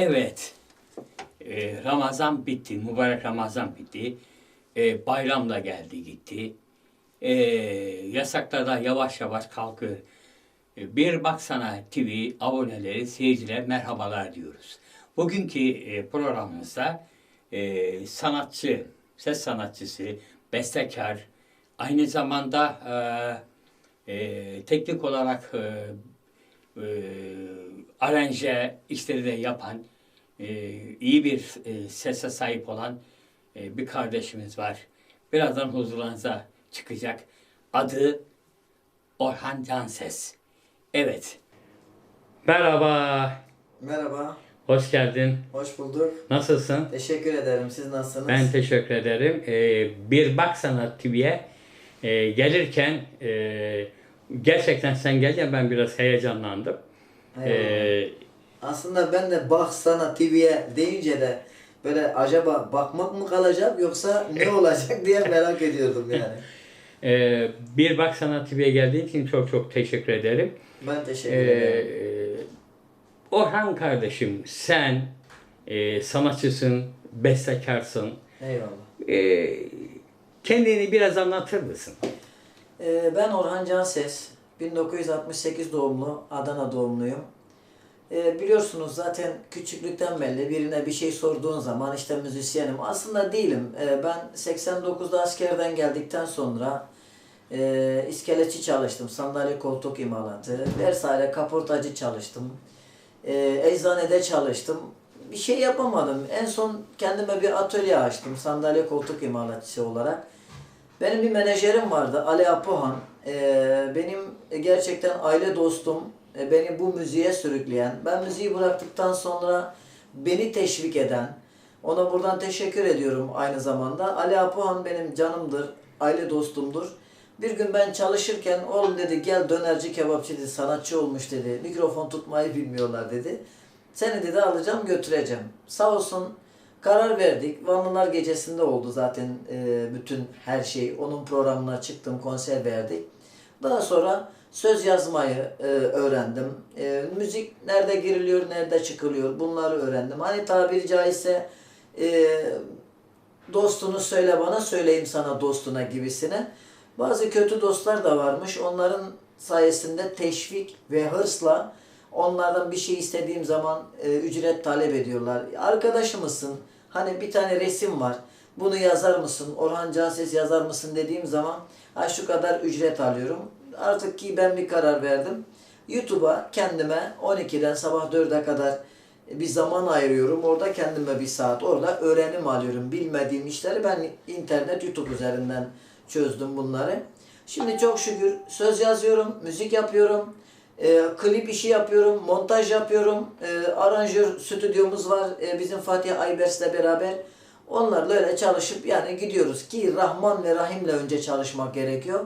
Evet. Ee, Ramazan bitti. Mübarek Ramazan bitti. Ee, bayram da geldi gitti. Ee, yasaklar da yavaş yavaş kalkıyor. Ee, Bir Baksana TV aboneleri, seyirciler merhabalar diyoruz. Bugünkü e, programımızda e, sanatçı, ses sanatçısı, bestekar, aynı zamanda e, e, teknik olarak e, e, aranje işleri de yapan, e, iyi bir e, sese sahip olan e, bir kardeşimiz var. Birazdan huzurlarınıza çıkacak. Adı Orhan Canses. Evet. Merhaba. Merhaba, Hoş geldin. hoş bulduk. Nasılsın? Teşekkür ederim. Siz nasılsınız? Ben teşekkür ederim. Ee, bir Baksana TV'ye e, gelirken e, gerçekten sen gelince ben biraz heyecanlandım. Eyvallah. Ee, Aslında ben de bak sana TV'ye deyince de böyle acaba bakmak mı kalacak yoksa ne olacak diye merak ediyordum yani. Ee, bir Bak Sana TV'ye geldiğin için çok çok teşekkür ederim. Ben teşekkür Ee, ederim. Orhan kardeşim sen e, sanatçısın, bestekarsın. Eyvallah. Ee, kendini biraz anlatır mısın? Ee, ben Orhan Canses. 1968 doğumlu, Adana doğumluyum. Ee, biliyorsunuz zaten küçüklükten beri birine bir şey sorduğun zaman işte müzisyenim. Aslında değilim. Ee, ben 89'da askerden geldikten sonra e, iskeletçi çalıştım. Sandalye koltuk imalatı vesaire kaportacı çalıştım. Eczanede çalıştım. Bir şey yapamadım. En son kendime bir atölye açtım. Sandalye koltuk imalatçısı olarak. Benim bir menajerim vardı Ali Apohan. Ee, benim gerçekten aile dostum. Ee, beni bu müziğe sürükleyen. Ben müziği bıraktıktan sonra beni teşvik eden. Ona buradan teşekkür ediyorum aynı zamanda. Ali Apohan benim canımdır. Aile dostumdur. Bir gün ben çalışırken oğlum dedi gel dönerci kebapçı dedi sanatçı olmuş dedi. Mikrofon tutmayı bilmiyorlar dedi. Seni dedi alacağım götüreceğim. Sağ olsun Karar verdik. Vanlılar Gecesi'nde oldu zaten e, bütün her şey. Onun programına çıktım, konser verdik. Daha sonra söz yazmayı e, öğrendim. E, müzik nerede giriliyor, nerede çıkılıyor bunları öğrendim. Hani tabiri caizse dostunu söyle bana, söyleyeyim sana dostuna gibisine. Bazı kötü dostlar da varmış. Onların sayesinde teşvik ve hırsla onlardan bir şey istediğim zaman e, ücret talep ediyorlar. Arkadaşımızsın. Hani bir tane resim var. Bunu yazar mısın? Orhan Canses yazar mısın dediğim zaman ha şu kadar ücret alıyorum. Artık ki ben bir karar verdim. YouTube'a kendime 12'den sabah 4'e kadar bir zaman ayırıyorum. Orada kendime bir saat orada öğrenim alıyorum. Bilmediğim işleri ben internet YouTube üzerinden çözdüm bunları. Şimdi çok şükür söz yazıyorum, müzik yapıyorum. E, klip işi yapıyorum, montaj yapıyorum. E, aranjör stüdyomuz var e, bizim Fatih Aybers'le beraber. Onlarla öyle çalışıp yani gidiyoruz ki Rahman ve Rahim'le önce çalışmak gerekiyor.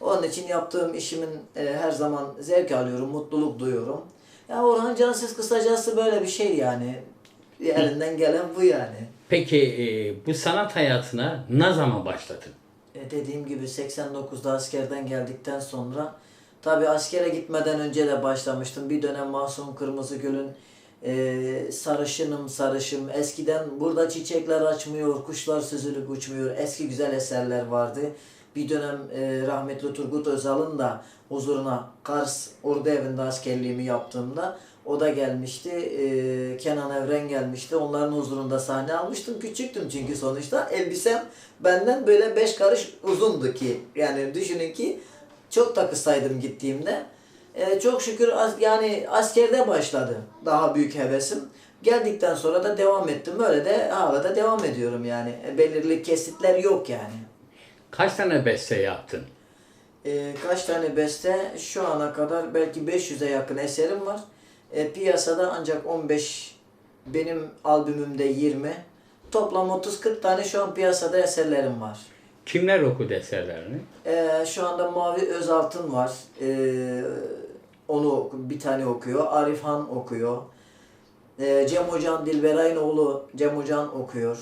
Onun için yaptığım işimin e, her zaman zevk alıyorum, mutluluk duyuyorum. Ya Orhan Cansız kısacası böyle bir şey yani. Elinden gelen bu yani. Peki e, bu sanat hayatına ne zaman başladın? E, dediğim gibi 89'da askerden geldikten sonra tabi askere gitmeden önce de başlamıştım. Bir dönem Mahsun Kırmızıgül'ün e, sarışınım sarışım eskiden burada çiçekler açmıyor, kuşlar süzülüp uçmuyor. Eski güzel eserler vardı. Bir dönem e, rahmetli Turgut Özal'ın da huzuruna Kars Ordu Evi'nde askerliğimi yaptığımda o da gelmişti. E, Kenan Evren gelmişti. Onların huzurunda sahne almıştım. Küçüktüm çünkü sonuçta. Elbisem benden böyle beş karış uzundu ki. Yani düşünün ki çok da kısaydım gittiğimde. E, çok şükür as- yani askerde başladı daha büyük hevesim. Geldikten sonra da devam ettim. Böyle de hala da devam ediyorum yani. E, belirli kesitler yok yani. Kaç tane beste yaptın? E, kaç tane beste? Şu ana kadar belki 500'e yakın eserim var. E, piyasada ancak 15, benim albümümde 20. Toplam 30-40 tane şu an piyasada eserlerim var. Kimler okudu eserlerini? E, şu anda Mavi Özaltın var. E, onu bir tane okuyor. Arif Han okuyor. E, Cem Hocan Dilberay'ın oğlu Cem Hocan okuyor.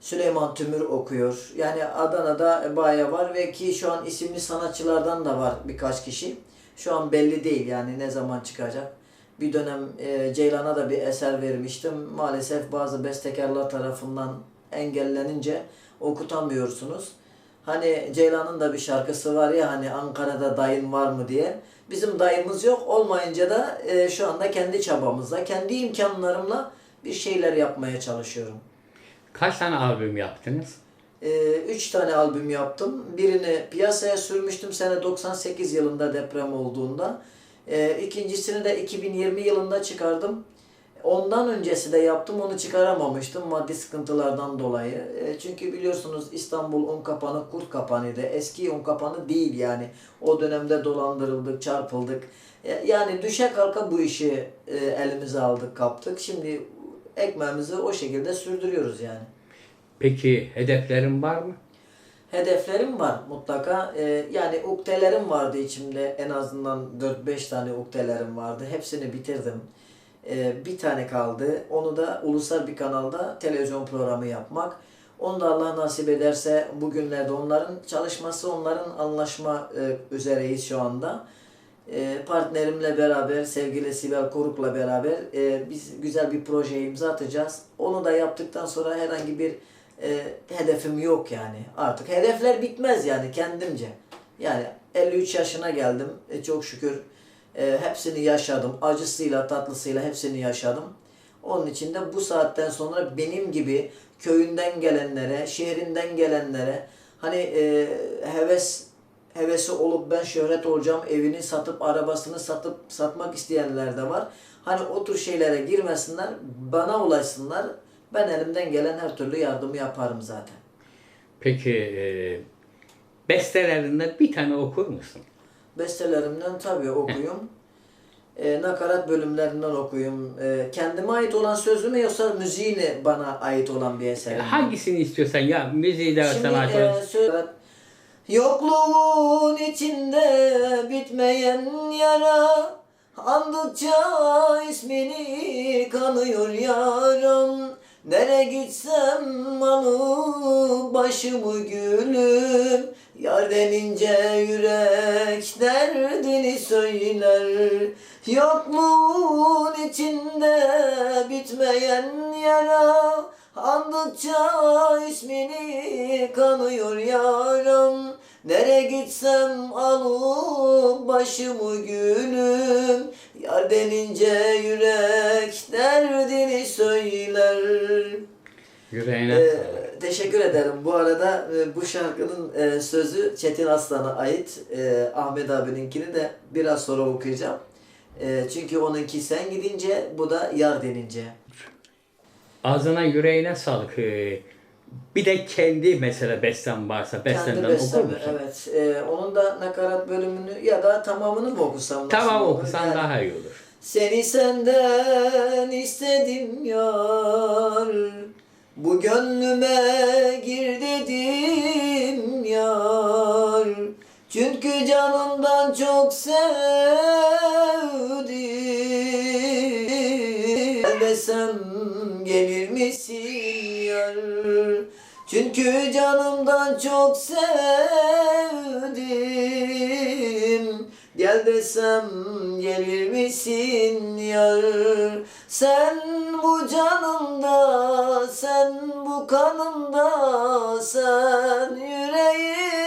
Süleyman Tümür okuyor. Yani Adana'da bayağı var ve ki şu an isimli sanatçılardan da var birkaç kişi. Şu an belli değil yani ne zaman çıkacak. Bir dönem e, Ceylan'a da bir eser vermiştim. Maalesef bazı bestekarlar tarafından engellenince okutamıyorsunuz. Hani Ceylan'ın da bir şarkısı var ya hani Ankara'da dayın var mı diye. Bizim dayımız yok. Olmayınca da e, şu anda kendi çabamızla, kendi imkanlarımla bir şeyler yapmaya çalışıyorum. Kaç tane albüm yaptınız? Ee, üç tane albüm yaptım. Birini piyasaya sürmüştüm sene 98 yılında deprem olduğunda. Ee, ikincisini de 2020 yılında çıkardım. Ondan öncesi de yaptım onu çıkaramamıştım maddi sıkıntılardan dolayı. Ee, çünkü biliyorsunuz İstanbul un kapanı kurt kapanıydı. Eski un kapanı değil yani. O dönemde dolandırıldık, çarpıldık. Ee, yani düşe kalka bu işi e, elimize aldık, kaptık. Şimdi ekmeğimizi o şekilde sürdürüyoruz yani. Peki hedeflerin var mı? Hedeflerim var mutlaka. Ee, yani uktelerim vardı içimde. En azından 4-5 tane uktelerim vardı. Hepsini bitirdim. Ee, bir tane kaldı. Onu da ulusal bir kanalda televizyon programı yapmak. Onu da Allah nasip ederse bugünlerde onların çalışması, onların anlaşma e, üzereyiz şu anda. E, partnerimle beraber, sevgili Sibel Koruk'la beraber e, biz güzel bir projeye imza atacağız. Onu da yaptıktan sonra herhangi bir e, hedefim yok yani. Artık hedefler bitmez yani kendimce. Yani 53 yaşına geldim. E, çok şükür e, hepsini yaşadım. Acısıyla, tatlısıyla hepsini yaşadım. Onun için de bu saatten sonra benim gibi köyünden gelenlere, şehrinden gelenlere hani e, heves hevesi olup ben şöhret olacağım, evini satıp arabasını satıp satmak isteyenler de var. Hani o tür şeylere girmesinler, bana ulaşsınlar. Ben elimden gelen her türlü yardımı yaparım zaten. Peki e, bestelerinden bir tane okur musun? Bestelerimden tabii okuyum. E, nakarat bölümlerinden okuyum. E, kendime ait olan sözü mü yoksa müziğini bana ait olan bir eser mi? Hangisini istiyorsan ya müziği de Şimdi sana e, söz... Yokluğun içinde bitmeyen yara Andıkça ismini kanıyor yaram Nere gitsem alıp başımı gülüm. Yar denince yürek derdini söyler. Yokluğun içinde bitmeyen yara Andıkça ismini kanıyor yaram. Nere gitsem alıp başımı gülüm. Yar denince yürek derdini söyler Yüreğine ee, teşekkür ederim. Bu arada e, bu şarkının e, sözü Çetin Aslan'a ait. E, Ahmet abininkini de biraz sonra okuyacağım. E, çünkü onunki sen gidince, bu da yar denince. Ağzına yüreğine sağlık. Ee, bir de kendi mesela besten varsa Kendi bestenden okur musun? evet. E, onun da nakarat bölümünü ya da tamamını mı okusam? Tamam okusan Yani- daha iyi olur. Seni senden istedim yar. Bu gönlüme gir dedim yar. Çünkü canımdan çok sevdim. Gel desem gelir misin yar? Çünkü canımdan çok sevdim Gel desem gelir misin yar? Sen bu canımda, sen bu kanımda Sen yüreğimde.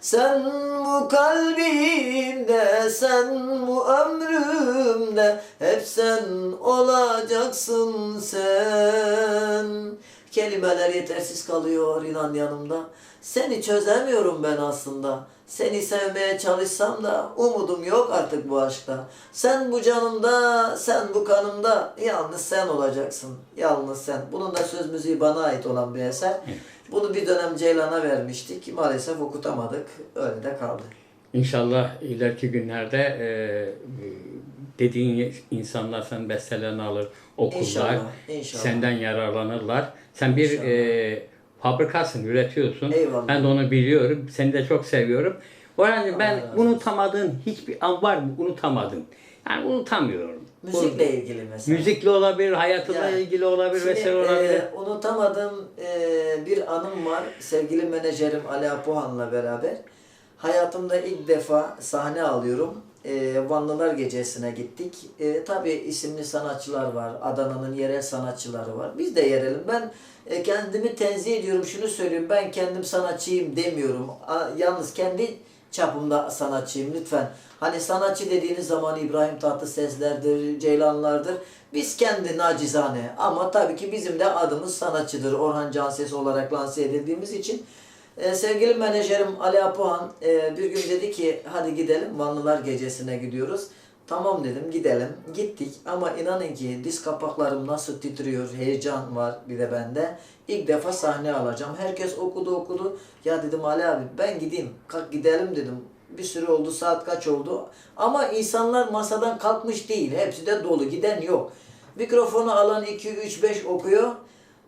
Sen bu kalbimde, sen bu ömrümde Hep sen olacaksın sen Kelimeler yetersiz kalıyor inan yanımda. Seni çözemiyorum ben aslında. Seni sevmeye çalışsam da umudum yok artık bu aşkta. Sen bu canımda, sen bu kanımda yalnız sen olacaksın. Yalnız sen. Bunun da söz müziği bana ait olan bir eser. Bunu bir dönem Ceylan'a vermiştik. Maalesef okutamadık. Öyle de kaldı. İnşallah ileriki günlerde e, dediğin insanlar senin bestelerini alır, okurlar. İnşallah, inşallah. Senden yararlanırlar. Sen bir İnşallah. e, fabrikasın, üretiyorsun. Eyvallah. Ben de onu biliyorum. Seni de çok seviyorum. Orhan ben Allah unutamadığın hiçbir an var mı? Unutamadın. Yani unutamıyorum. Müzikle ilgili mesela. Müzikle olabilir, hayatınla Yani, ilgili olabilir, Şimdi, vesaire olabilir. e, unutamadığım e, bir anım var. Sevgili menajerim Ali Apohan'la beraber. Hayatımda ilk defa sahne alıyorum. E, Vanlılar Gecesi'ne gittik. E, tabii isimli sanatçılar var. Adana'nın yerel sanatçıları var. Biz de yerelim. Ben e, kendimi tenzih ediyorum. Şunu söyleyeyim. Ben kendim sanatçıyım demiyorum. A, yalnız kendi çapımda sanatçıyım lütfen. Hani sanatçı dediğiniz zaman İbrahim Tatlısesler'dir, Ceylanlardır. Biz kendi nacizane ama tabii ki bizim de adımız sanatçıdır. Orhan Canses olarak lanse edildiğimiz için. Ee, sevgili menajerim Ali Apohan e, bir gün dedi ki hadi gidelim Vanlılar Gecesi'ne gidiyoruz. Tamam dedim gidelim. Gittik ama inanın ki diz kapaklarım nasıl titriyor, heyecan var bir de bende. İlk defa sahne alacağım. Herkes okudu okudu. Ya dedim Ali abi ben gideyim. Kalk gidelim dedim. Bir sürü oldu saat kaç oldu. Ama insanlar masadan kalkmış değil. Hepsi de dolu. Giden yok. Mikrofonu alan 2, 3, 5 okuyor.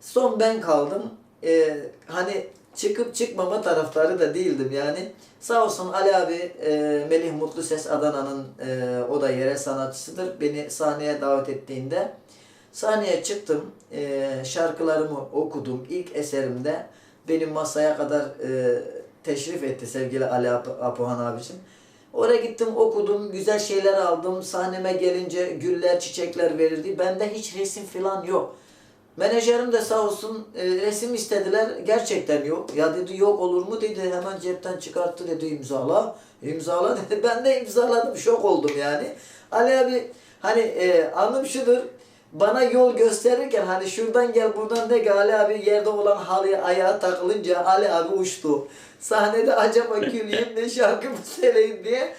Son ben kaldım. Ee, hani çıkıp çıkmama taraftarı da değildim yani. Sağ olsun Ali abi, e, Melih Mutlu Ses Adana'nın e, o da yerel sanatçısıdır. Beni sahneye davet ettiğinde sahneye çıktım. E, şarkılarımı okudum. İlk eserimde benim masaya kadar e, teşrif etti sevgili Ali Ap- Apohan abicim. Oraya gittim okudum, güzel şeyler aldım. Sahneme gelince güller, çiçekler verildi. Bende hiç resim falan yok. Menajerim de sağ olsun e, resim istediler. Gerçekten yok. Ya dedi yok olur mu dedi. Hemen cepten çıkarttı dedi imzala. İmzala dedi. Ben de imzaladım. Şok oldum yani. Ali abi hani e, anım şudur. Bana yol gösterirken hani şuradan gel buradan de gel Ali abi yerde olan halıya ayağa takılınca Ali abi uçtu. Sahnede acaba güleyim ne şarkı mı söyleyeyim diye.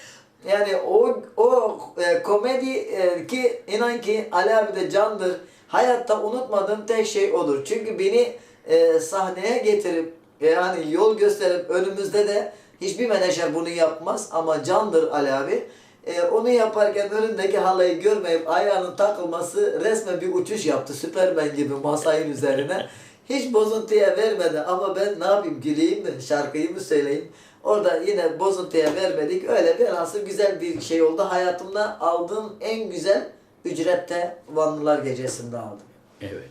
Yani o o e, komedi e, ki inan ki Ali abi de candır. Hayatta unutmadığım tek şey odur. Çünkü beni e, sahneye getirip e, yani yol gösterip önümüzde de hiçbir menajer bunu yapmaz ama candır Ali abi. E, onu yaparken önündeki halayı görmeyip ayağının takılması resmen bir uçuş yaptı. Süpermen gibi masayın üzerine. Hiç bozuntuya vermedi ama ben ne yapayım güleyim mi şarkıyı mı söyleyeyim. Orada yine bozuntuya vermedik. Öyle velhasıl güzel bir şey oldu. Hayatımda aldığım en güzel ücrette Vanlılar Gecesi'nde aldım. Evet.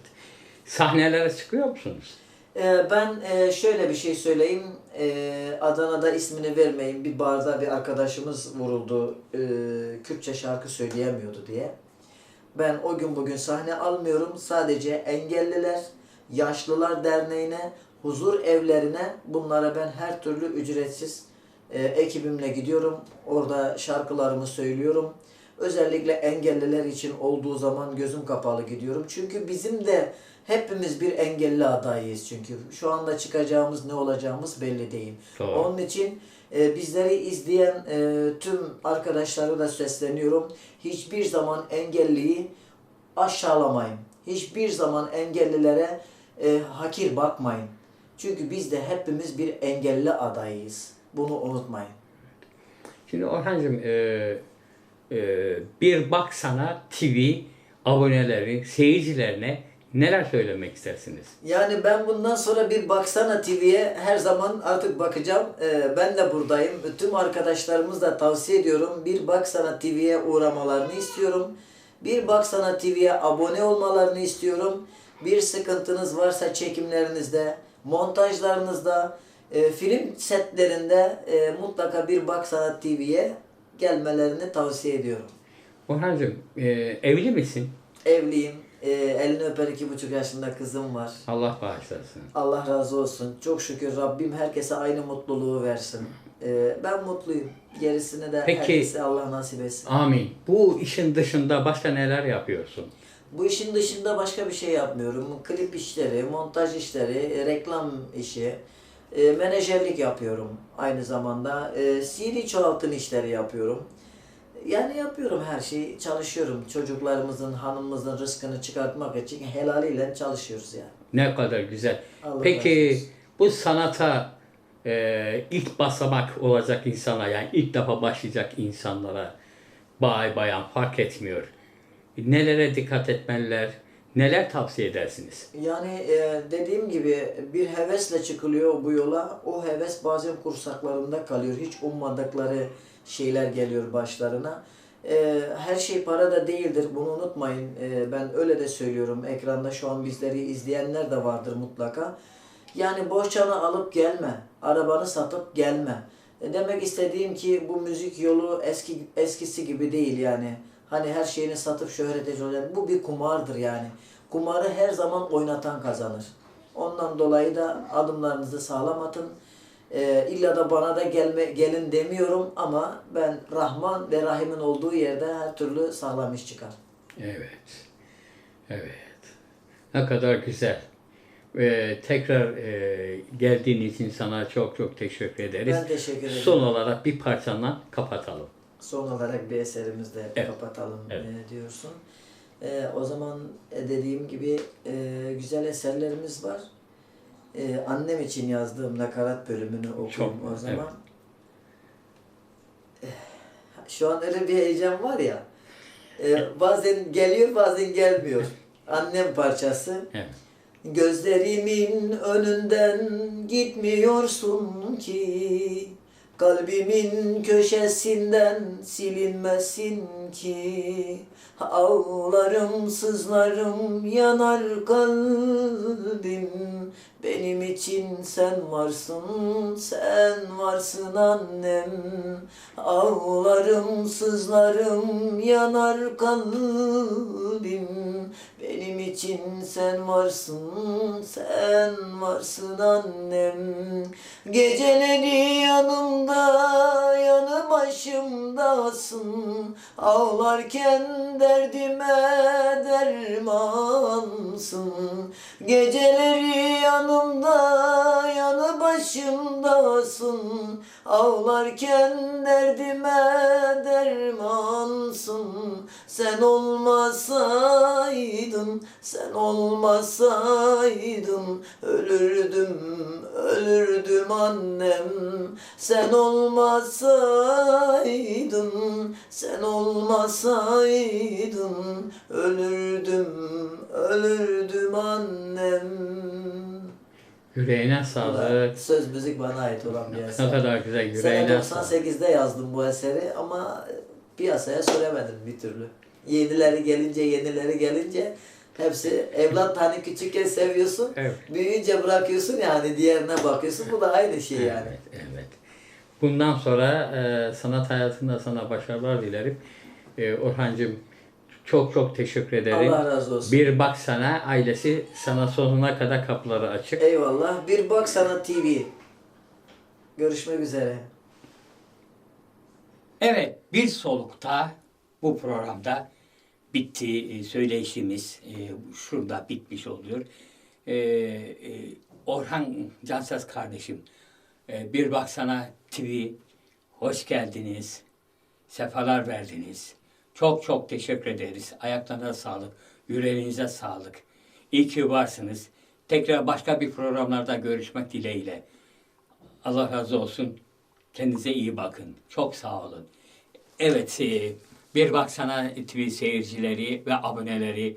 Sahnelere çıkıyor musunuz? Ee, ben e, şöyle bir şey söyleyeyim. Ee, Adana'da ismini vermeyin. Bir barda bir arkadaşımız vuruldu. Ee, Kürtçe şarkı söyleyemiyordu diye. Ben o gün bugün sahne almıyorum. Sadece engelliler, yaşlılar derneğine, huzur evlerine bunlara ben her türlü ücretsiz e, ekibimle gidiyorum. Orada şarkılarımı söylüyorum. Özellikle engelliler için olduğu zaman gözüm kapalı gidiyorum. Çünkü bizim de hepimiz bir engelli adayıyız çünkü. Şu anda çıkacağımız ne olacağımız belli değil. Doğru. Onun için e, bizleri izleyen e, tüm arkadaşlara da sesleniyorum. Hiçbir zaman engelliyi aşağılamayın. Hiçbir zaman engellilere e, hakir bakmayın. Çünkü biz de hepimiz bir engelli adayıyız. Bunu unutmayın. Şimdi Orhan'cığım e, e, bir baksana TV aboneleri, seyircilerine neler söylemek istersiniz? Yani ben bundan sonra bir Baksana TV'ye her zaman artık bakacağım. Ee, ben de buradayım. Tüm arkadaşlarımız da tavsiye ediyorum. Bir Baksana TV'ye uğramalarını istiyorum. Bir Baksana TV'ye abone olmalarını istiyorum. Bir sıkıntınız varsa çekimlerinizde, montajlarınızda, e, film setlerinde e, mutlaka bir Baksana TV'ye gelmelerini tavsiye ediyorum. Orhan'cığım e, evli misin? Evliyim. E, elini öper iki buçuk yaşında kızım var. Allah bağışlasın. Allah razı olsun. Çok şükür Rabbim herkese aynı mutluluğu versin. Ee, ben mutluyum. Gerisini de Peki. herkese Allah nasip etsin. Amin. Bu işin dışında başka neler yapıyorsun? Bu işin dışında başka bir şey yapmıyorum. Klip işleri, montaj işleri, reklam işi, e, menajerlik yapıyorum aynı zamanda. E, CD çoğaltım işleri yapıyorum. Yani yapıyorum her şeyi, çalışıyorum. Çocuklarımızın, hanımımızın rızkını çıkartmak için helaliyle çalışıyoruz yani. Ne kadar güzel. Allah Peki bu sanata e, ilk basamak olacak insana yani ilk defa başlayacak insanlara bay bayan fark etmiyor. Nelere dikkat etmeliler? Neler tavsiye edersiniz? Yani e, dediğim gibi bir hevesle çıkılıyor bu yola. O heves bazen kursaklarında kalıyor. Hiç ummadıkları şeyler geliyor başlarına. E, her şey para da değildir. Bunu unutmayın. E, ben öyle de söylüyorum. Ekranda şu an bizleri izleyenler de vardır mutlaka. Yani boş çanı alıp gelme. Arabanı satıp gelme. E, Demek istediğim ki bu müzik yolu eski eskisi gibi değil yani. Hani her şeyini satıp şöhrete olacak. Bu bir kumardır yani. Kumarı her zaman oynatan kazanır. Ondan dolayı da adımlarınızı sağlam atın. E, illa da bana da gelme gelin demiyorum ama ben Rahman ve Rahim'in olduğu yerde her türlü sağlam iş çıkar. Evet. Evet. Ne kadar güzel. Ee, tekrar e, geldiğin için sana çok çok teşekkür ederiz. Ben teşekkür ederim. Son olarak bir parçanla kapatalım. Son olarak bir eserimizle Evet. kapatalım Evet. e, diyorsun. E, o zaman e, dediğim gibi e, güzel eserlerimiz var. E, annem için yazdığım nakarat bölümünü okuyayım Çok, o zaman. E, şu an öyle bir heyecan var ya. e, bazen geliyor bazen gelmiyor. Annem parçası. Evet. Gözlerimin önünden gitmiyorsun ki Kalbimin köşesinden silinmesin ki Ağlarım sızlarım yanar kalbim Benim için sen varsın sen varsın annem. Ağlarım sızlarım yanar kalbim. Benim için sen varsın sen varsın annem. Geceleri yanımda yanı başımdasın. Ağlarken derdime dermansın Geceleri yanımda yanı başımdasın. Ağlarken derdime dermansın. Sen olmasaydın, sen olmasaydın. Ölürdüm, ölürdüm annem. Sen olmasaydın, sen olmasaydın. Ölürdüm, ölürdüm annem Yüreğine sağlık. Söz müzik bana ait olan bir Ne eser. kadar güzel yüreğine sağlık. 98'de yazdım bu eseri ama piyasaya süremedim bir türlü. Yenileri gelince, yenileri gelince hepsi evlat hani küçükken seviyorsun, Evet. büyüyünce bırakıyorsun ya hani diğerine bakıyorsun. Bu da aynı şey yani. Evet, evet. Bundan sonra e, sanat hayatında sana başarılar dilerim. E, Orhancığım çok çok teşekkür ederim. Allah razı olsun. Bir bak sana ailesi sana sonuna kadar kapıları açık. Eyvallah. Bir Bak Sana TV. Görüşmek üzere. Evet, bir solukta bu programda bitti e, söyleyişimiz e, şurada bitmiş oluyor. E, Orhan Canses kardeşim, bir baksana TV, hoş geldiniz, sefalar verdiniz. Çok çok teşekkür ederiz. Ayaklarına sağlık, yüreğinize sağlık. İyi ki varsınız. Tekrar başka bir programlarda görüşmek dileğiyle. Allah razı olsun. Kendinize iyi bakın. Çok sağ olun. Evet, e, bir baksana TV seyircileri ve aboneleri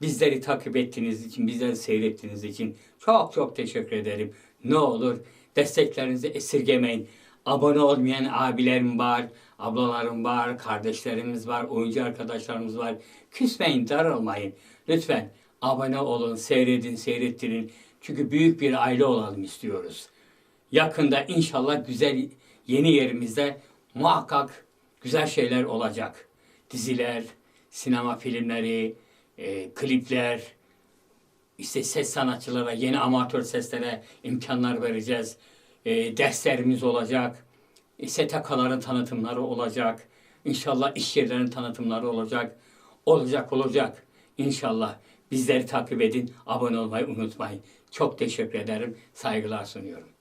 bizleri takip ettiğiniz için, bizleri seyrettiğiniz için çok çok teşekkür ederim. Ne olur desteklerinizi esirgemeyin. Abone olmayan abilerim var, ablalarım var, kardeşlerimiz var, oyuncu arkadaşlarımız var. Küsmeyin, darılmayın. Lütfen abone olun, seyredin, seyrettirin. Çünkü büyük bir aile olalım istiyoruz. Yakında inşallah güzel yeni yerimizde muhakkak güzel şeyler olacak. Diziler, sinema filmleri, e, klipler, işte ses sanatçılara, yeni amatör seslere imkanlar vereceğiz. E, derslerimiz olacak. E, STK'ların tanıtımları olacak. İnşallah iş yerlerinin tanıtımları olacak. Olacak olacak. İnşallah bizleri takip edin, abone olmayı unutmayın. Çok teşekkür ederim, saygılar sunuyorum.